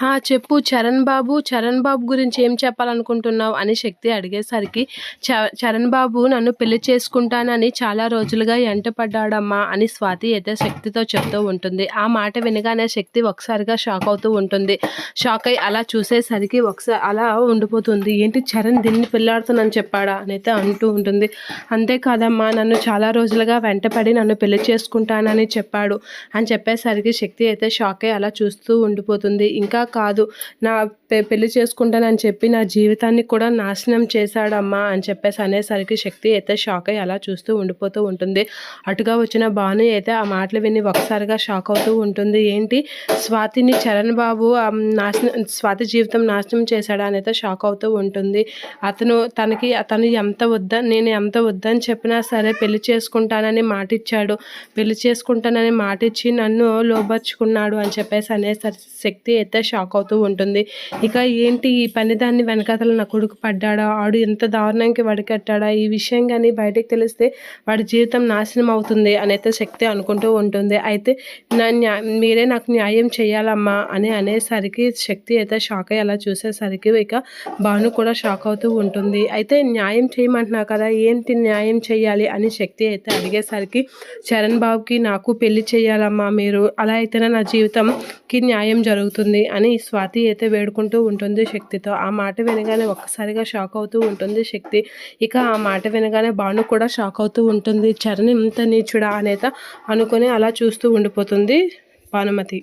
హా! చెప్పు. చరణ్ బాబు చరణ్ బాబు గురించి ఏం చెప్పాలనుకుంటున్నావు అని శక్తి అడిగేసరికి చ చరణ్ బాబు నన్ను పెళ్ళి చేసుకుంటానని చాలా రోజులుగా ఎంటపడ్డాడమ్మా అని స్వాతి అయితే శక్తితో చెప్తూ ఉంటుంది. ఆ మాట వినగానే శక్తి ఒకసారిగా షాక్ అవుతూ ఉంటుంది. షాక్ అయి అలా చూసేసరికి ఒకసారి అలా ఉండిపోతుంది. ఏంటి చరణ్ దీన్ని పెళ్ళాడుతానని చెప్పాడా అని అయితే అంటూ ఉంటుంది. అంతేకాదమ్మా నన్ను చాలా రోజులుగా వెంటపడి నన్ను పెళ్ళి చేసుకుంటానని చెప్పాడు అని చెప్పేసరికి శక్తి అయితే షాక్ అయి అలా చూస్తూ ఉండిపోతుంది. ఇంకా కాదు నా పె పెళ్ళి చేసుకుంటానని చెప్పి నా జీవితాన్ని కూడా నాశనం చేశాడమ్మా అని చెప్పేసి అనేసరికి శక్తి అయితే షాక్ అయ్యి అలా చూస్తూ ఉండిపోతూ ఉంటుంది. అటుగా వచ్చిన భాను అయితే ఆ మాటలు విని ఒకసారిగా షాక్ అవుతూ ఉంటుంది. ఏంటి? స్వాతిని చరణ్ బాబు నాశనం స్వాతి జీవితం నాశనం చేశాడా అని అయితే షాక్ అవుతూ ఉంటుంది. అతను తనకి అతను ఎంత వద్ద నేను ఎంత వద్దని చెప్పినా సరే పెళ్ళి చేసుకుంటానని మాటిచ్చాడు. పెళ్ళి చేసుకుంటానని మాటిచ్చి నన్ను లోబర్చుకున్నాడు అని చెప్పేసి అనేసరి శక్తి అయితే షాక్ అవుతూ ఉంటుంది. ఇక ఏంటి ఈ పనిదాన్ని వెనకాతల నా కొడుకు పడ్డాడా? ఆడు ఎంత దారుణంకి వడికట్టాడా? ఈ విషయం కానీ బయటకు తెలిస్తే వాడి జీవితం నాశనం అవుతుంది అని అయితే శక్తి అనుకుంటూ ఉంటుంది. అయితే నా న్యా మీరే నాకు న్యాయం చేయాలమ్మా అని అనేసరికి శక్తి అయితే షాక్ అయ్యి అలా చూసేసరికి ఇక భాను కూడా షాక్ అవుతూ ఉంటుంది. అయితే న్యాయం చేయమంటున్నా కదా ఏంటి న్యాయం చేయాలి అని శక్తి అయితే అడిగేసరికి చరణ్ బాబుకి నాకు పెళ్ళి చేయాలమ్మా మీరు. అలా అయితేనే నా జీవితంకి న్యాయం జరుగుతుంది అని స్వాతి అయితే వేడుకుంటూ ఉంటుంది శక్తితో. ఆ మాట వినగానే ఒక్కసారిగా షాక్ అవుతూ ఉంటుంది శక్తి. ఇక ఆ మాట వినగానే భాను కూడా షాక్ అవుతూ ఉంటుంది. చరణ్ ఇంత నీచుడా అనేత అనుకొని అలా చూస్తూ ఉండిపోతుంది భానుమతి.